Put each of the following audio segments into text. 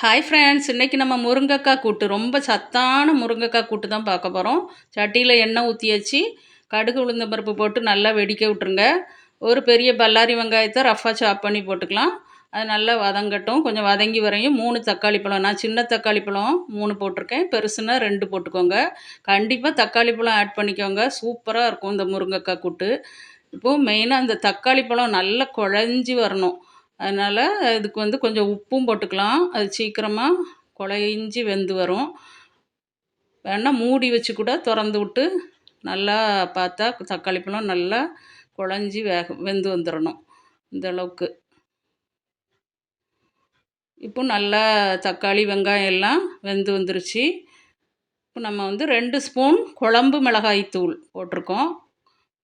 Hi friends இன்றைக்கி நம்ம முருங்கைக்காய் கூட்டு ரொம்ப சத்தான முருங்கைக்காய் கூட்டு தான் பார்க்க போகிறோம் சட்டியில் எண்ணெய் ஊற்றி வச்சு கடுகு உளுந்த பருப்பு போட்டு நல்லா வெடிக்க விட்ருங்க ஒரு பெரிய பல்லாரி வெங்காயத்தை ரஃபாக சாப் பண்ணி போட்டுக்கலாம். அது நல்லா வதங்கட்டும். கொஞ்சம் வதங்கி வரையும் மூணு தக்காளி பழம் நான் சின்ன தக்காளி பழம் மூணு போட்டிருக்கேன். பெருசுன்னா ரெண்டு போட்டுக்கோங்க. கண்டிப்பாக தக்காளி பழம் ஆட் பண்ணிக்கோங்க. சூப்பராக இருக்கும் இந்த முருங்கைக்காய் கூட்டு. இப்போது மெயினாக அந்த தக்காளி பழம் நல்லா குழஞ்சி வரணும். அதனால் இதுக்கு வந்து கொஞ்சம் உப்பும் போட்டுக்கலாம். அது சீக்கிரமாக குழைஞ்சி வெந்து வரும். வேணால் மூடி வச்சு கூட திறந்து விட்டு நல்லா பார்த்தா தக்காளி பழம் நல்லா குழஞ்சி வேக வெந்து வந்துடணும் இந்த அளவுக்கு. இப்போ நல்லா தக்காளி வெங்காயம் எல்லாம் வெந்து வந்துருச்சு. இப்போ நம்ம வந்து ரெண்டு ஸ்பூன் குழம்பு மிளகாய் தூள் போட்டிருக்கோம்.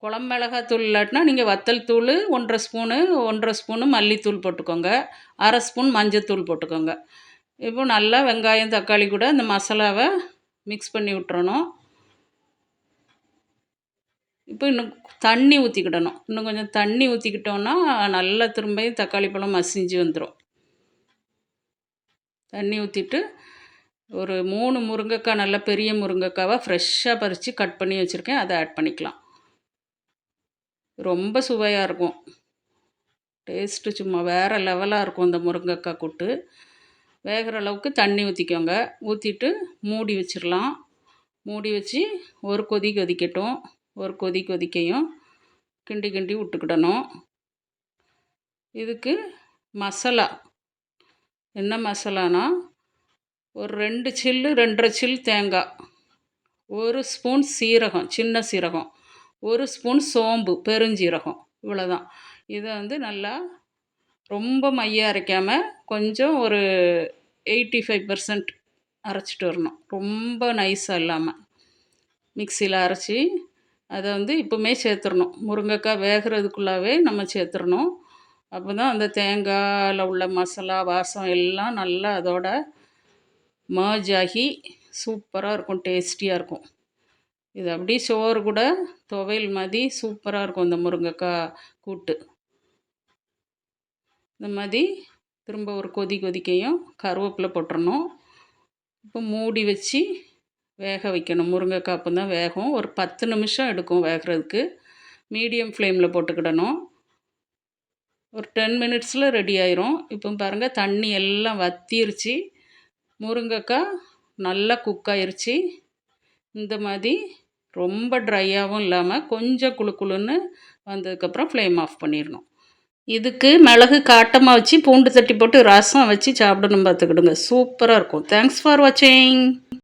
குழம்பு மிளகாத்தூள் இல்லாட்டினா நீங்கள் வத்தல் தூள் ஒன்றரை ஸ்பூனு ஒன்றரை ஸ்பூனு மல்லித்தூள் போட்டுக்கோங்க. அரை ஸ்பூன் மஞ்சத்தூள் போட்டுக்கோங்க. இப்போ நல்லா வெங்காயம் தக்காளி கூட இந்த மசாலாவை மிக்ஸ் பண்ணி விட்டுறணும். இப்போ இன்னும் தண்ணி ஊற்றிக்கிடணும் இன்னும் கொஞ்சம் தண்ணி ஊற்றிக்கிட்டோன்னா நல்லா திரும்ப தக்காளி பழம் மசிஞ்சு வந்துடும் தண்ணி ஊற்றிட்டு ஒரு மூணு முருங்கைக்காய் நல்லா பெரிய முருங்கைக்காவை ஃப்ரெஷ்ஷாக பறித்து கட் பண்ணி வச்சுருக்கேன். அதை ஆட் பண்ணிக்கலாம். ரொம்ப சுவையாக இருக்கும். டேஸ்ட்டு சும்மா வேறு லெவலாக இருக்கும் இந்த முருங்கைக்காய் கூட்டு. வேகிற அளவுக்கு தண்ணி ஊற்றிக்கோங்க ஊற்றிட்டு மூடி வச்சிடலாம் மூடி வச்சு ஒரு கொதி கொதிக்கட்டும். ஒரு கொதி கொதிக்கையும் கிண்டி கிண்டி விட்டுக்கிடணும். இதுக்கு மசாலா. என்ன மசாலானா? ஒரு ரெண்டு சில்லு ரெண்டரை சில்லு தேங்காய். ஒரு ஸ்பூன் சீரகம் சின்ன சீரகம். ஒரு ஸ்பூன் சோம்பு பெருஞ்சீரகம் இவ்வளோதான் இதை வந்து நல்லா ரொம்ப மைய அரைக்காமல் கொஞ்சம் ஒரு எயிட்டி ஃபைவ் பர்சன்ட் அரைச்சிட்டு வரணும். ரொம்ப நைஸாக இல்லாமல் மிக்சியில் அரைச்சி அதை வந்து இப்போமே சேர்த்துடணும் முருங்கைக்காய் வேகிறதுக்குள்ளாவே நம்ம சேர்த்துடணும் அப்போ தான் அந்த தேங்காயில் உள்ள மசாலா வாசம் எல்லாம் நல்லா அதோட மர்ஜ் ஆகி சூப்பராக இருக்கும் டேஸ்டியாக இருக்கும். இது அப்படியே சோறு கூட துவையல் மாதிரி சூப்பராக இருக்கும் இந்த முருங்கைக்காய் கூட்டு. இந்த மாதிரி திரும்ப ஒரு கொதி கொதிக்கையும் கருவேப்பிலை போட்டுறணும். இப்போ மூடி வச்சு வேக வைக்கணும். முருங்கைக்காய் அப்போ தான் வேகும். ஒரு பத்து நிமிஷம் எடுக்கும் வேகிறதுக்கு. மீடியம் ஃப்ளேமில் போட்டுக்கிடணும். ஒரு டென் மினிட்ஸில் ரெடி ஆயிரும். இப்போ பாருங்கள் தண்ணி எல்லாம் வத்திருச்சு. முருங்கைக்காய் நல்லா குக் ஆயிருச்சு. இந்த மாதிரி ரொம்ப ட்ரையாகவும் இல்லாமல் கொஞ்சம் குழு குழுன்னு வந்ததுக்கப்புறம் ஃப்ளேம் ஆஃப் பண்ணிடணும். இதுக்கு மிளகு காட்டமாக வச்சு பூண்டு தட்டி போட்டு ரசம் வச்சு சாப்பிடணும் பார்த்துக்கிடுங்க. சூப்பராக இருக்கும். தேங்க்ஸ் ஃபார் வாட்சிங்